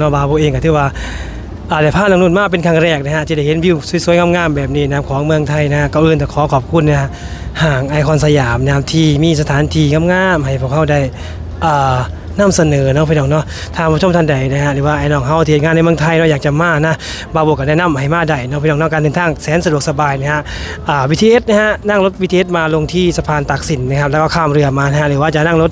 นาบาโบเองก็ถือว่าอาได้พาน้องนุ่นมาเป็นครั้งแรกนะฮะจะได้เห็นวิวสวยๆงามๆแบบนี้นะของเมืองไทยนะก็เอื่นแต่ขอขอบคุณนะฮะห่างไอคอนสยามนะที่มีสถานที่งามๆให้พวกเขาได้อ่านำเสนอเนาะพี่น้องเนาะทางผู้ชมท่านใดนะฮะหรือว่าไอ้น้องเฮาที่งานในเมืองไทยเราอยากจะมานะบาโบก็แนะนำให้มาได้เนาะพี่น้องเนาะการเดินทางแสนสะดวกสบายนะฮะอ่า BTS นะฮะนั่งรถ BTS มาลงที่สะพานตากสินนะครับแล้วก็ข้ามเรือมานะฮะหรือว่าจะนั่งรถ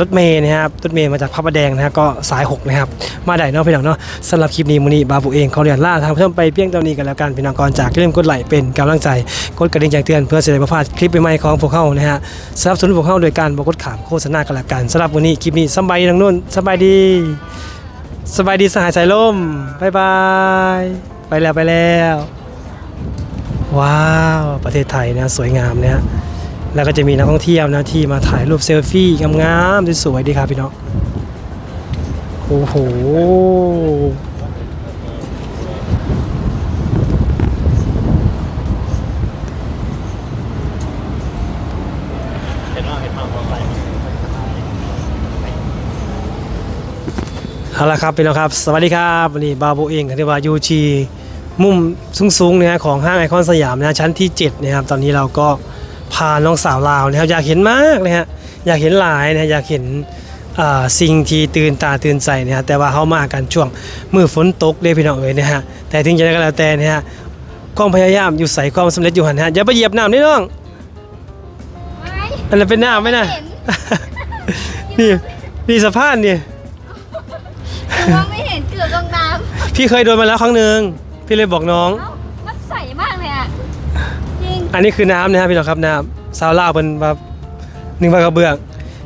รถเมย์นะครับรถเมย์มาจากพระประแดงนะฮะก็สาย6นะครับมาได้เนาะพี่น้องเนาะสำหรับคลิปนี้มูนี่บาบุเองเขาเรียนล่าทางเพิ่มไปเพียงเท่านี้กันแล้วกันพี่น้องก่อนจากเริ่มกดไลค์เป็นกำลังใจกดกระดิ่งแจ้งเตือนเพื่อจะได้ไม่พลาดคลิปใหม่ๆของพวกเขานะฮะสนับสนุนพวกเขาโดยการบกดขามโฆษณากันแล้วกันสำหรับวันนี้คลิปนี้สบายดีทางนู้นสบายดีสบายดีสหายสายลมบายบายไปแล้วไปแล้ว ว้าว ประเทศไทยนะสวยงามเนี่ย แล้วก็จะมีนักท่องเที่ยวนะที่มาถ่ายรูปเซลฟี่งามๆสวยๆดีครับพี่น้องโอ้โหเอาละครับพี่น้องครับ สวัสดีครับวันนี้บาโบเองกันที่ว่ายูชีมุมสูงๆนะฮะของห้างไอคอนสยามนะฮะชั้นที่7นะครับตอนนี้เราก็ พาน้องสาวลาวนะครับอยากเห็นมากนะฮะอยากเห็นหลายนะฮะอยากเห็นอ่าสิ่งที่ตื่นตาตื่นใจนะฮะแต่ว่าเขามากันช่วงมือฝนตกเลยพี่น้องเอ๋ยนะฮะแต่ถึงจะได้ก็แล้วแต่นะฮะความพยายามอยู่ใส่ความสำเร็จอยู่หันฮะอย่าไปเหยียบน้ำนี่น้องไม่อันนั้นเป็นน้ำไหมนะเห็นนี่นี่สะพานนี่หนูว่าไม่เห็นเกือบลงน้พี่เคยโดนมาแล้วครั้งหนึ่งพี่เลยบอกน้องำเอ้ามันใสมากเลยอะ จริง อันนี้คือน้ำนะครับพี่น้องครับน้ำซาวลาเป็นแบบหนึ่งใบกระเบื้อง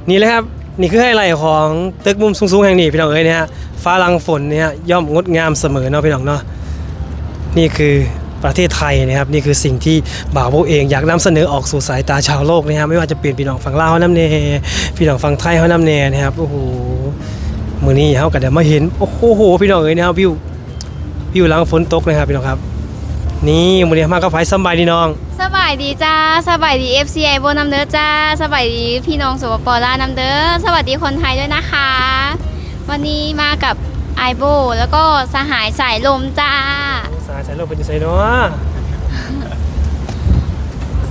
นี่เลยครับนี่คือไฮไลท์ของตึกมุมสูงๆแห่งนี้พี่น้องเอ้ยนะฮะฟ้าลังฝนเนี่ยย่อมงดงามเสมอเนาะพี่น้องเนาะนี่คือประเทศไทยนะครับนี่คือสิ่งที่บ่าวโบเองอยากนำเสนอออกสู่สายตาชาวโลกนะครับไม่ว่าจะเป็นพี่น้องฝั่งลาวเขาน้ำเนพี่น้องฝั่งไทยเขาน้ำเนนะครับโอ้โหมือนี้เขาก็ได้มาเห็นโอ้โหพี่น้องเอ้ยนะครับวิววิวหลังฝนตกนะครับพี่น้องครับ นี่มือนี้มากับไฟสำบายดีน้อง สบายดีจ้าสบายดี FCI โบนำเด้อจ้าสบายดีพี่น้องสปปลาวนำเด้อสวัสดีคนไทยด้วยนะคะ วันนี้มากับไอโบแล้วก็สหายสายลมจ้า สายสายลมเป็นยังไงเนาะ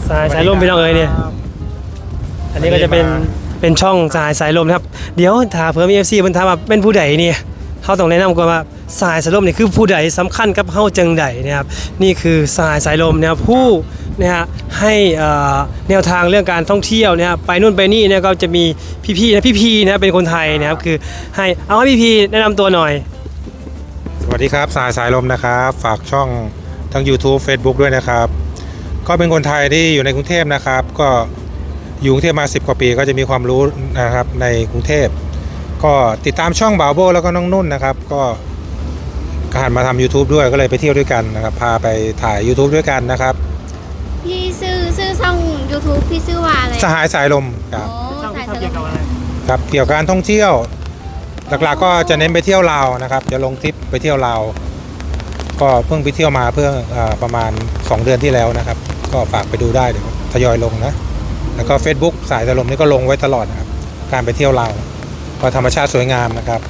สายสายลมพี่น้องเอ๋ยเนี่ย อันนี้ก็จะเป็นเป็นช่องสายสายลมนะครับ เดี๋ยวถ้าเพิ่มเอฟซีมันถามว่าเป็นผู้ใดเนี่ย เขาต้องแนะนำก่อนว่าสายสายลมเนี่ยคือผู้ใดสำคัญกับเฮาจังใดนะครับนี่คือสายสายลมนะครับผู้นะฮะให้แนวทางเรื่องการท่องเที่ยวนะครับไปนู่นไปนี่เนี่ยก็จะมีพี่ๆนะพี่ๆนะเป็นคนไทยนะครับคือให้เอาให้พี่ๆแนะนำตัวหน่อย สวัสดีครับสายสายลมนะครับ ฝากช่องทั้ง YouTube Facebook ด้วยนะครับ ก็เป็นคนไทยที่อยู่ในกรุงเทพนะครับ ก็อยู่กรุงเทพมา 10 กว่าปีก็จะมีความรู้นะครับในกรุงเทพ ก็ติดตามช่องบาโบแล้วก็น้องนุ่นนะครับก็ก็หันมาทำ YouTube ด้วยก็เลยไปเที่ยวด้วยกันนะครับ พาไปถ่าย YouTube ด้วยกันนะครับพี่ซื้อซื้อช่อง YouTube พี่ซื้อว่าอะไรสหายสายลมครับโอ้ช่องสายที่สายทำลเกี่ยวกับมอะไรครับเกี่ยวกับการท่องเที่ยว หลักๆก็จะเน้นไปเที่ยวลาวนะครับจะลงทริปไปเที่ยวลาวก็เพิ่งไปเที่ยวมาเพื่ออาประมาณ 2 เดือนที่แล้วนะครับ ก็ฝากไปดูได้เดี๋ยวทยอยลงนะ แล้วก็ Facebook สายตะลมนี่ก็ลงไว้ตลอดนะครับ การไปเที่ยวลาว ก็ธรรมชาติสวยงามนะครับ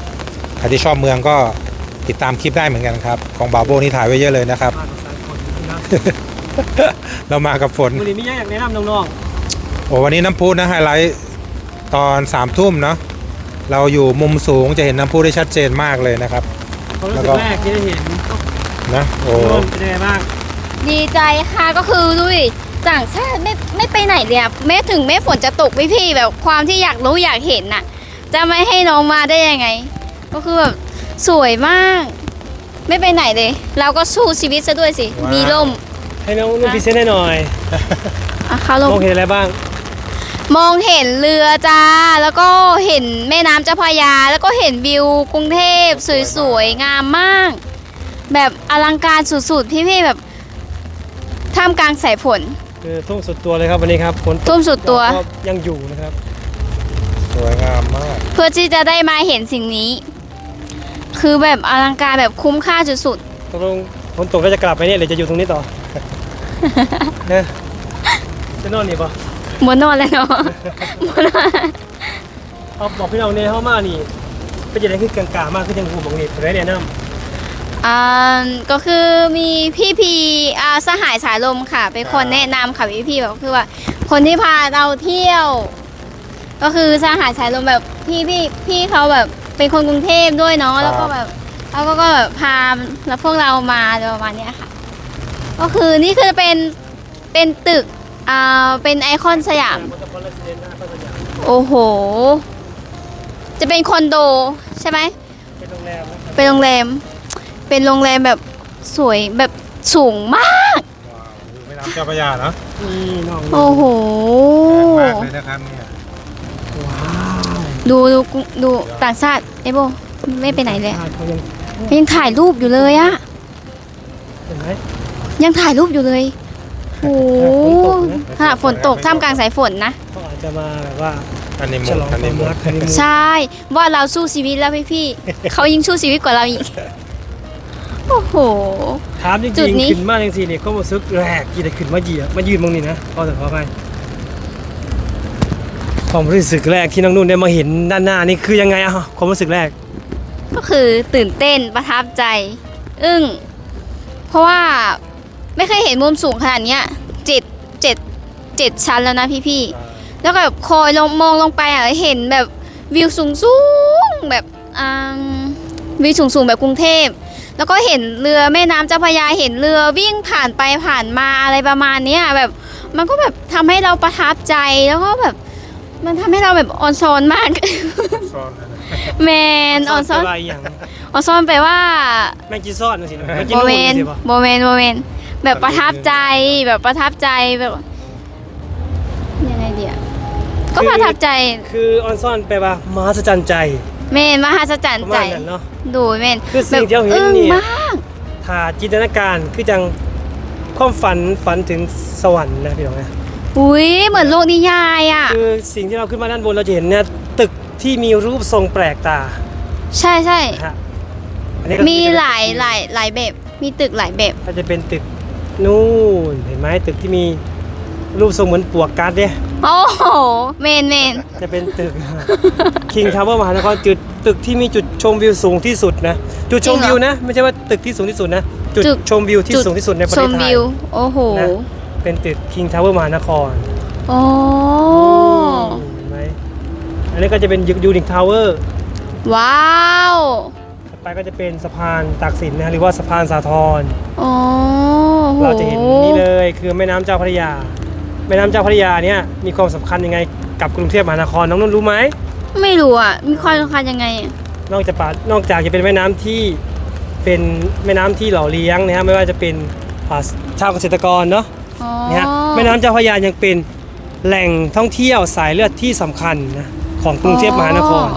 ใครที่ชอบเมืองก็ติดตามคลิปได้เหมือนกันครับ ของบาโบนี่ถ่ายไว้เยอะเลยนะครับ มากับสายฝนนะเรามากับฝน วันนี้มีอยากแนะนำน้องโอ้วันนี้น้ำพุนะไฮไลท์ตอน3ามทุ่มเนาะเราอยู่มุมสูงจะเห็นน้ำพุได้ชัดเจนมากเลยนะครับ ๆความรู้แล้สึวกก็แรกที่ได้เห็นนะโอ้นุ่นเป็นยังไงบ้างดีใจค่ะก็คือดุยต่างชาติไม่ไม่ไปไหนเลยอะแม้ถึงแม้ฝนจะตกพี่พี่ๆแบบความที่อยากรู้อยากเห็นน่ะ จะไม่ให้น้องมาได้ยังไง ก็คือแบบสวยมาก ไม่ไปไหนเลย เราก็สู้ชีวิตซะด้วยสิมีร่มให้น้องนุ่นพรีเซนต์ให้หน่อยอะเข้ามร่องมเห็นอะไรบ้างมองเห็นเรือจ้า แล้วก็เห็นแม่น้ำเจ้าพระยา แล้วก็เห็นวิวกรุงเทพสวยๆงามมาก แบบอลังการสุดๆพี่ๆแบบท่ามกลางสายฝนคือทุ่มสุดตัวเลยครับวันนี้ครับฝนตกทุ่มสุดตัว ก็ยังอยู่นะครับ สวยงามมากเพื่อที่จะได้มาเห็นสิ่งนี้ คือแบบอลังการแบบคุ้มค่าสุดตกลงฝนตกแล้วจะกลับไปเนี่ยหรือจะอยู่ตรงนี้ต่อนะจะนอนนี่ปะๆหมวนนอนเลยเนาะหมวนนอนเอาบอกพี่น้องเนี่ยเข้ามานี่เป็นยังไงคือกลางๆมากคือยังหูบองนี่ได้แนะนอ่าก็คือมีพี่พีอ่าสหายสายลมค่ะ เป็นคนแนะนำค่ะพี่พี่แบบคือว่า คนที่พาเราเที่ยว ก็คือสหายสายลมแบบพี่พี่พี่เขาแบบเป็นคนกรุงเทพด้วยเนาะแล้วก็แบบเขาก็ก็แบบพาแล้วพวกเรามาอะไรประมาณเนี้ยค่ะ ก็คือนี่คือเป็นเป็นตึกอ่าเป็นไอคอนสยามำมอเตอร์คอร์เรสเดนหน้าก็สยามโอ้โห จะเป็นคอนโดใช่ไหมเป็นโรงแรมนะครับเป็นโรงแรม เป็นโรงแรมแบบสวยแบบสูงมาก ว้าวดูแม่น้ำเจ้าพระยาเนาะนี่น้องโอ้โหแพงมากเลยนะครับเนี่ยว้าว ดูดูดูต่างชาติเอโบไม่ไปไหนเลยเขายังยังถ่ายรูปอยู่เลยอะเห็นไหมยังถ่ายรูปอยู่เลยโอ้โหขณะฝนตกท่ามกลางสายฝนนะ เขาอาจจะมาแบบว่าอันนี้ฉมุลองอันควานี้มมุรักกันนี่ใช่ว่าเราสู้ชีวิตแล้วพี่พี่ๆ เขายิ่งสู้ชีวิตกว่าเราอีก โอ้โห ถามจจุริดงนี้ ๆขึ้นมาจังซี่นี่ก็มาซึกแรกกี่ได้ขึ้นมาเหยียบมายืนตรงนี้นะขอแต่ขอไป ความรู้สึกแรกที่น้องนุ่นได้มาเห็นด้านหน้านี่คือยังไงอะความรู้สึกแรก ก็คือตื่นเต้นประทับใจ อึ้งเพราะว่าไม่เคยเห็นมุมสูงขนาดเนี้ยเจ็ดเจ็ดเจ็ดชั้นแล้วนะพี่ๆแล้วก็แบบคอยลงมองลงไปอะเห็นแบบวิวสูงสูงแบบอ่าวิวสูงสูงแบบกรุงเทพ แล้วก็เห็นเรือแม่น้ำเจ้าพระยาเห็นเรือวิ่งผ่านไปผ่านมาอะไรประมาณเนี้ยแบบ มันก็แบบทำให้เราประทับใจแล้วก็แบบ มันทำให้เราแบบออนซอนมากซ่อนนะแมนออนซอนไปอย่างออนซอนแปลว่าแมงจีซอนจังซี่นะแมงจีโมนุ่นเมนจังซี่ป่ะโมเมนโมเมนแบบประทับใจแบบประทับใจแบบยังไงเดียก็ประทับใจคือออนซ่อนแปลว่ามหัศจรรย์ใจเมนมหัศจรรปย์ระใจ มาณนั้นเนาะ ดูเมนคือสิ่งที่เราเห็นอึ้งเนี่ยมากถ้าจินตนาการคือจังความฝันฝันถึงสวรรค์นะพี่น้องนะ อุ้ยเหมือนโลกนิยายอะ คือสิ่งที่เราขึ้นมาด้านบนเราจะเห็นเนี่ยตึกที่มีรูปทรงแปลกตาใช่ใช่นะฮะอันนี้ก็มีหลายหลายหลายแบบ มีตึกหลายแบบ ก็จะเป็นตึกนู่นเห็นไหมตึกที่มีรูปทรงเหมือนปลวกการ์ดเนี่ยโอ้โห เมนเมนจะเป็นตึก King Tower มหานครจุดตึกที่มีจุดชมวิวสูงที่สุดนะจุดชมวิวนะ ไม่ใช่ว่าตึกที่สูงที่สุดนะจุดชมวิวที่สูงที่สุดในประชเทศมไทย วิว โอ้โห นะ เป็นตึก King Tower มหานครโอ้เห็นไหมอันนี้ก็จะเป็นยูนิคทาวเวอร์ว้าวต่อไปก็จะเป็นสะพานตากสินนะหรือว่าสะพานสาทร โอ้โหเราจะเห็นนี่เลยคือแม่น้ำเจ้าพระยา แม่น้ำเจ้าพระยาเนี่ยมีความสำคัญยังไงกับกรุงเทพมหานครน้องนุ่นรู้ไหม ไม่รู้อะ มีความสำคัญยังไงอะนอกจากปานอกจากจะเป็นแม่น้ำที่เป็นแม่น้ำที่หล่อเลี้ยงนะฮะไม่ว่าจะเป็นอ่าชาวเกษตรกรเนาะ อ๋อนะฮะแม่น้ำเจ้าพระยายังเป็นแหล่งท่องเที่ยวสายเลือดที่สำคัญนะของกรุงเทพมหานคร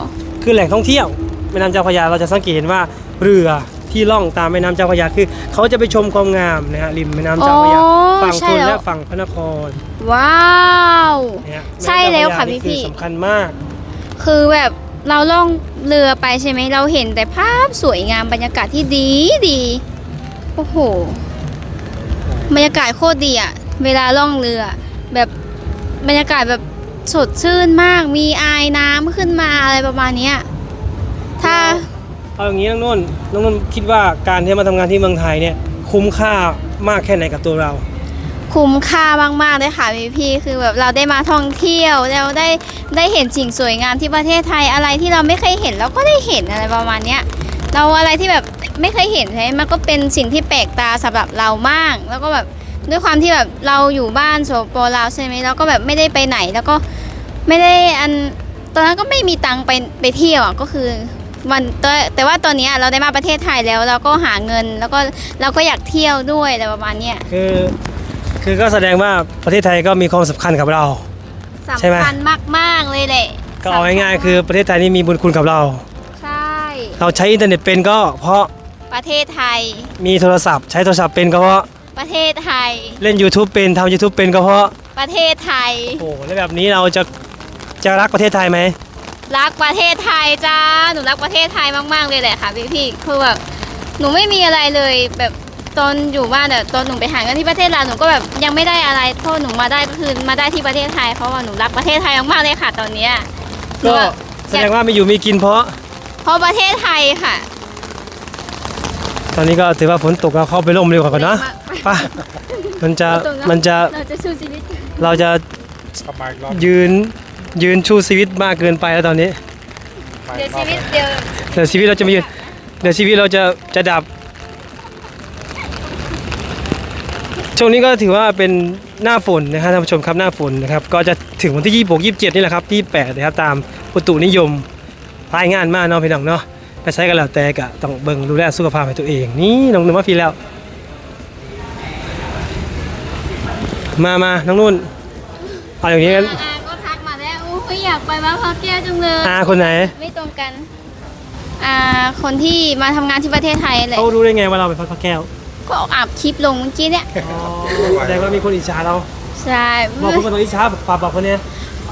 คือแหล่งท่องเที่ยวแม่น้ำเจ้าพระยาเราจะสังเกตเห็นว่าเรือที่ล่องตามแม่น้ำเจ้าพระยาคือเขาจะไปชมความงามนะฮะริมแม่น้ำเจ้าพระยาอ๋อฝั่งใช่ทนแล้ว และฝั่งพระนครว้าว นะฮะใช่แล้วค่ะม่น้ำเจ้าพรพี่ยานี่ๆอสำคัญมาก คือแบบเราล่องเรือไปใช่ไหมเราเห็นแต่ภาพสวยงามบรรยากาศที่ดีดี โอ้โห บรรยากาศโคตรดีอะเวลาล่องเรือแบบบรรยากาศแบบสดชื่นมาก มีอายน้ำขึ้นมาอะไรประมาณเนี้ยถ้าเอาอย่างนี้น้องนุ่นน้องนุ่นคิดว่าการที่มาทำงานที่เมืองไทยเนี่ยคุ้มค่ามากแค่ไหนกับตัวเรา คุ้มค่ามากๆเลยค่ะพี่พี่ๆคือแบบเราได้มาท่องเที่ยวแล้วได้ได้เห็นสิ่งสวยงามที่ประเทศไทยอะไรที่เราไม่เคยเห็นเราก็ได้เห็นอะไรประมาณเนี้ย เราอะไรที่แบบไม่เคยเห็นใช่ไหมมันก็เป็นสิ่งที่แปลกตาสำหรับเรามาก แล้วก็แบบด้วยความที่แบบเราอยู่บ้านโสปลาวใช่ไหมเราก็แบบไม่ได้ไปไหน แล้วก็ไม่ได้อันตอนนั้นก็ไม่มีตังค์ไปไปเที่ยวอะก็คือมันแต่แต่ว่าตอนเนี้ยเราได้มาประเทศไทยแล้วเราก็หาเงิน แล้วก็เราก็อยากเที่ยวด้วยอะไรประมาณเนี้ยคือคือก็แสดงว่าประเทศไทยก็มีความสำคัญกับเราใช่ไหมสำคัญมากๆเลยแหละก็เอาง่ายๆคือประเทศไทยนี่มีบุญคุณกับเราใช่ เราใช้อินเทอร์เน็ตเป็นก็เพราะประเทศไทย มีโทรศัพท์ ใช้โทรศัพท์เป็นก็เพราะประเทศไทย เล่น YouTube เป็นทำ YouTube เป็นก็เพราะประเทศไทย โอ้โหแล้วแบบนี้เราจะจะรักประเทศไทยไหมรักประเทศไทยจ้าหนูรักประเทศไทยมาก ๆ เลยแหละค่ะพี่พี่ๆคือแบบหนูไม่มีอะไรเลยแบบตอนอยู่บ้านแต่ตอนหนูไปหาเงินที่ประเทศลาวหนูก็แบบยังไม่ได้อะไรโทษหนูมาได้ก็คือมาได้ที่ประเทศไทยเพราะว่าหนูรักประเทศไทยมากๆเลยค่ะตอนเนี้ยหนูก็แบบแสดงว่ามีอยู่มีกินเพราะ เพราะประเทศไทยค่ะ ตอนนี้ก็ถือว่าฝนตกเราเข้าไปร่มเร็วกว่ากันเนาะไป่ะมันจะมันจะเราจะสู้ชีวิตเราจะกลับมาอีกรอบยืนยืนชูชีวิตมากเกินไปแล้วตอนนี้ เดี๋ยวชีวิตเดียวเดี๋ยวชีวิตเราจะไม่ยืนเดี๋ยวชีวิตเราจะจะดับ ช่วงนี้ก็ถือว่าเป็นหน้าฝนนะครับท่านผู้ชมครับหน้าฝนนะครับ ก็จะถึงวันที่ 26 27 นี่แหละครับที่8นะครับตามอุตุนิยม รายงานมาเนาะพี่น้องเนาะไปใช้กันแล้วแต่ก็ต้องเบิ่งดูแลสุขภาพให้ตัวเองนี่น้องนุ่นมาฟีแล้ว มามาน้องนุ่นเอาอย่างนี้กันอาก็ทักมาแล้วอุ้ยอยากไปบ้านพ่อแก้วจังเลยอาคนไหนไม่ตรงกันอ่าคนที่มาทำงานที่ประเทศไทยแหละเขารู้ได้ไงว่าเราเป็นพักพระแก้ว ก็อัพคลิปลงเมื่อกี้เนี่ยแสดงว่ามีคนอิจฉาเราใช่บอกคนคนอิจฉาฝากบอกคนเนี้ย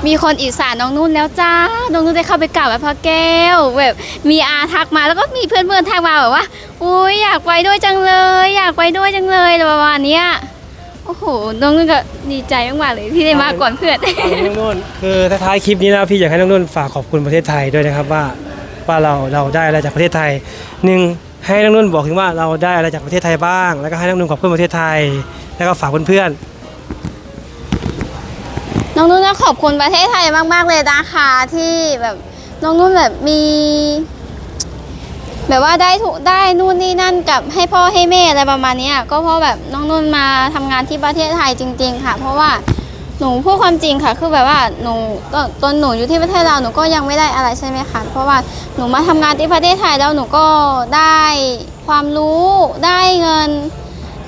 มีคนอิจฉานน้องนุ่นแล้วจ้า น้องนุ่นได้เข้าไปกราบไหว้พระแก้ว แบบมีอาทักมาแล้วก็มีเพื่อนเพื่อนทักมาแบบว่าอุ้ยอยากไปด้วยจังเลย อยากไปด้วยจังเลยประมาณเนี้ยโอ้โห น้องนุ่นก็ดีใจมากๆเลยที่ได้มาก่อนเพื่อนน้องนุ่นคือท้ายคลิปนี้นะพี่อยากให้น้องนุ่นฝากขอบคุณประเทศไทยด้วยนะครับว่าว่าเราเราได้อะไรจากประเทศไทยหนึ่งให้น้องนุ่นบอกถึงว่าเราได้อะไรจากประเทศไทยบ้าง แล้วก็ให้น้องนุ่นขอบคุณประเทศไทย แล้วก็ฝากเพื่อน น้องนุ่นก็ขอบคุณประเทศไทยมาก ๆ เลยนะคะที่แบบน้องนุ่นแบบมี แบบว่าได้ถูกได้นู่นนี่นั่นกับให้พ่อให้แม่อะไรประมาณนี้ก็เพราะแบบน้องนุ่นมาทำงานที่ประเทศไทยจริง ๆ ค่ะ เพราะว่าหนูพูดความจริงค่ะ คือแบบว่าหนูตอนตอนหนูอยู่ที่ประเทศเราหนูก็ยังไม่ได้อะไรใช่ไหมคะเพราะว่าหนูมาทำงานที่ประเทศไทยแล้วหนูก็ได้ความรู้ได้เงิน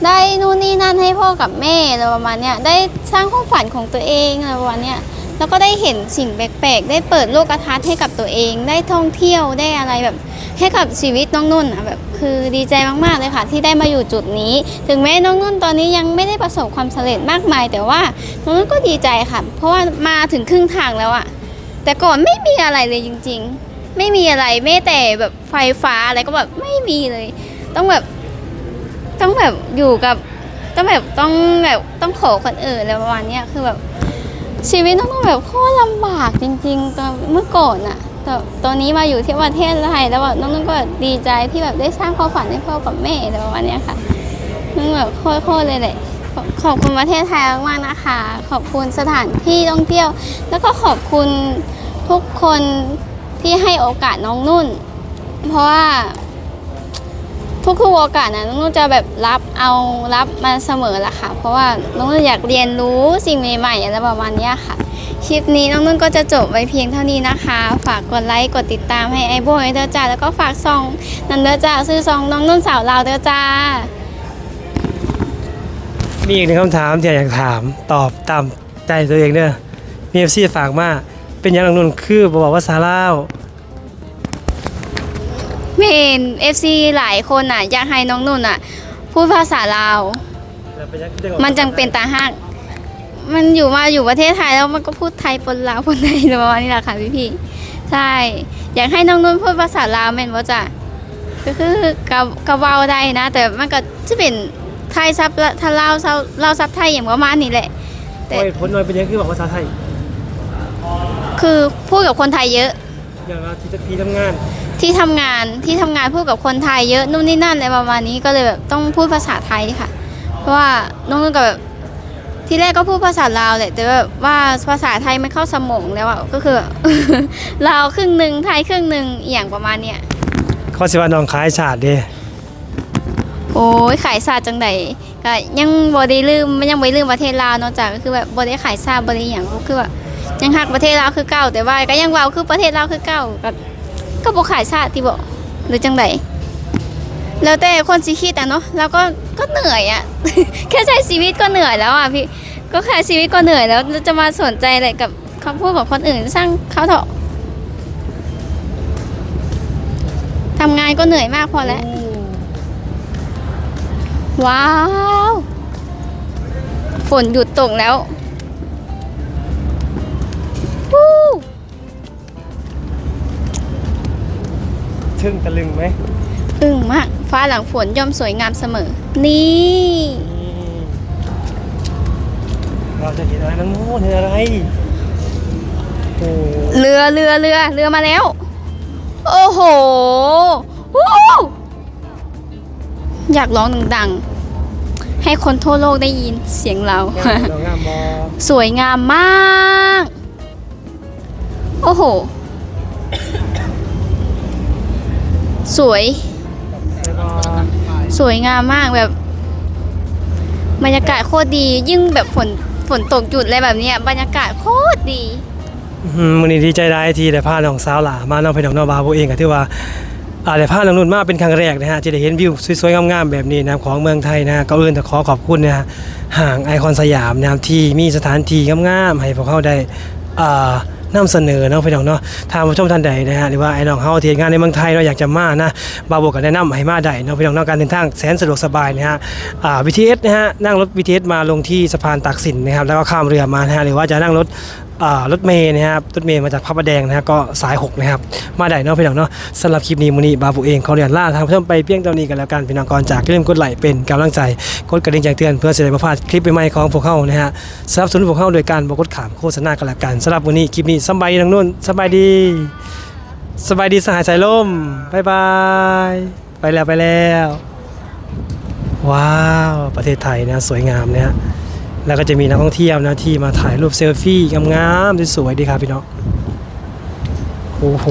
ได้นู่นนี่นั่นให้พ่อกับแม่อะไรประมาณเนี้ยได้สร้างความฝันของตัวเองอะไรประมาณเนี้ยแล้วก็ได้เห็นสิ่งแปลกๆ ได้เปิดโลกทัศน์ให้กับตัวเอง ได้ท่องเที่ยวได้อะไรแบบให้กับชีวิตน้องนุ่นอะแบบคือดีใจมากๆเลยค่ะ ที่ได้มาอยู่จุดนี้ ถึงแม้น้องนุ่นตอนนี้ยังไม่ได้ประสบความสำเร็จมากมาย แต่ว่าน้องนุ่นก็ดีใจค่ะ เพราะว่ามาถึงครึ่งทางแล้วอะแต่ก่อนไม่มีอะไรเลยจริง ๆ ไม่มีอะไรแม้แต่แบบไฟฟ้าอะไรก็แบบไม่มีเลย ต้องแบบ ต้องแบบอยู่กับต้องแบบต้องแบบต้องขอคนอื่นอะไรประมาณเนี้ยคือแบบ ชีวิตต้องแบบโคตรลำบากจริงๆตอนเมื่อก่อนอะแต่ตอนนี้มาอยู่ที่ประเทศไทยแล้วแบบน้องนุ่นก็ดีใจที่แบบได้สร้างความฝันให้พ่อกับแม่อะไรประมาณเนี้ยค่ะนุ่นแบบโคตรๆเลยแหละขอขอบคุณประเทศไทยมากๆนะคะ ขอบคุณสถานที่ท่องเที่ยว แล้วก็ขอบคุณทุกคนที่ให้โอกาสน้องนุ่น เพราะว่า ทุกๆโอกาสนะน้องนุ่นจะแบบรับเอารับมาเสมอละค่ะ เพราะว่าน้องนุ่นอยากเรียนรู้สิ่งใหม่ๆอะไรประมาณนี้ค่ะ คลิปนี้น้องนุ่นก็จะจบไว้เพียงเท่านี้นะคะ ฝากกดไลค์กดติดตามให้ไอโบไอเดอร์จ้าแล้วก็ฝากซองนันเดอร์จ้าซื้อซองน้องนุ่นสาวเลาเดอร์จ้ามีอีกหนึ่งคำถามที่อยากถามตอบตามใจตัวเองเด้อมีเอฟซีฝากมาเป็นยังน้องนุ่นคือบอกว่าซาลาวเมน เอฟซีหลายคนอะ อยากให้น้องนุ่นอะ พูดภาษาลาว มันจังเป็นตาหัก มันอยู่มาอยู่ประเทศไทยแล้วมันก็พูดไทยปนลาวปนไทยประมาณนี้แหละค่ะพี่พี่ๆใช่ อยากให้น้องนุ่นพูดภาษาลาวแม่นว่าจ้ะก็คือกะกะเว้าได้นะ แต่มันก็จะเป็นไทยซับละถ้าลาวซับลาวซับไทยอย่างประมาณนี้แหละ แต่โอ้ยผลหน่อยเป็นยังคือบอกภาษาไทย คือพูดกับคนไทยเยอะ อย่างเราที่จะพีทำงาน ที่ทำงานที่ทำงานพูดกับคนไทยเยอะนู่นนี่นั่นอะไรประมาณนี้ก็เลยแบบต้องพูดภาษาไทยค่ะ เพราะว่าน้องนุ่นก็แบบที่แรกก็พูดภาษาลาวแหละแต่แบบว่าภาษาไทยไม่เข้าสมองแล้วอะก็คือ ลาวครึ่งหนึ่งไทยครึ่งหนึ่งอหย่างประมาณเนี้ยข้อสิว่าน้องขายฉาดเด้โอ้ยขายซาจังใดก็ยังบ่ได้ลืมยังบ่ได้ลืมประเทศลาวนอกจากก็คือแบบบ่ได้ขายซาบ่ได้หยังก็คือแบบยังฮักประเทศลาวคือเก่าแต่ว่าก็ยังเว้าคือประเทศลาวคือเก่าก็ ก็บ่ขายซาที่บ่หรือจังใดแล้วแต่คนสิคิดอะเนาะแล้วก็ก็เหนื่อยอะ แค่ใช้ชีวิตก็เหนื่อยแล้วอะพี่ก็แค่ชีวิตก็เหนื่อยแล้วจะมาสนใจอะไรกับคำพูดของคนอื่นสร้างเขาเถอะทำงานก็เหนื่อยมากพอแล้ว ว้าว ฝนหยุดตกแล้ววู้ ทึ่งตะลึงไหมอึ้งมาก ฟ้าหลังฝนย่อมสวยงามเสมอ นี่ เราจะเห็นอะไรน้องนุ่นเห็นอะไรโอ้เรือเรือเรือเรือมาแล้วไโอ้โหวู้อยากร้องดังๆ ให้คนทั่วโลกได้ยินเสียงเรางามบอสวยงามมาก โอ้โห สวย สวยงามมากแบบบรรยากาศโคตรดี ยิ่งแบบฝนฝนตกหยุดอะไรแบบเนี้ยบรรยากาศโคตรดีมันนี้ดีใจได้ที่ได้พาน้องสาวหลามาน้องไปน้องนอบาวเองก็ถือว่าอ่าได้พาน้องนุ่นมาเป็นครั้งแรกนะฮะจะได้เห็นวิวสวยๆงามๆแบบนี้นะของเมืองไทยนะก็เอื่นแต่ขอขอบคุณนะฮะห่างไอคอนสยามนะที่มีสถานที่งามๆให้พวกเขาได้อ่า นำเสนอเนาะพี่น้องเนาะทางผู้ชมท่านใดนะฮะหรือว่าไอ้น้องเฮาที่งานในเมืองไทยเราอยากจะมานะบาวโบก็แนะนำให้มาได้เนาะพี่น้องเนาะการเดินทางแสนสะดวกสบายนะฮะอ่า BTS นะฮะนั่งรถ BTS มาลงที่สะพานตากสินนะครับแล้วก็ข้ามเรือมานะฮะหรือว่าจะนั่งรถ รถเมย์นะครับรถเมย์มาจากพระประแดงนะฮะก็สาย 6 นะครับ มาได้เนาะพี่น้องเนาะสำหรับคลิปนี้มูนี่บาบูเองขอเรียนล่าทางผู้ชมไปเพียงเท่านี้กันแล้วกันพี่น้องก่อนจากอย่าลืมกดไลค์เป็นกำลังใจกดกระดิ่งแจ้งเตือนเพื่อจะได้ไม่พลาดคลิปใหม่ๆของพวกเขานะฮะสนับสนุนพวกเขาโดยการบอกดขามโฆษณากันแล้วกันสำหรับวันนี้คลิปนี้สบายดีทางนู้นสบายดีสบายดีสหายสายลมบายบายไปแล้วไปแล้ว ว้าว ประเทศไทยนะสวยงามนะฮะ แล้วก็จะมีนักท่องเที่ยวนะที่มาถ่ายรูปเซลฟี่งามๆสวยๆดีครับพี่น้องโอ้โห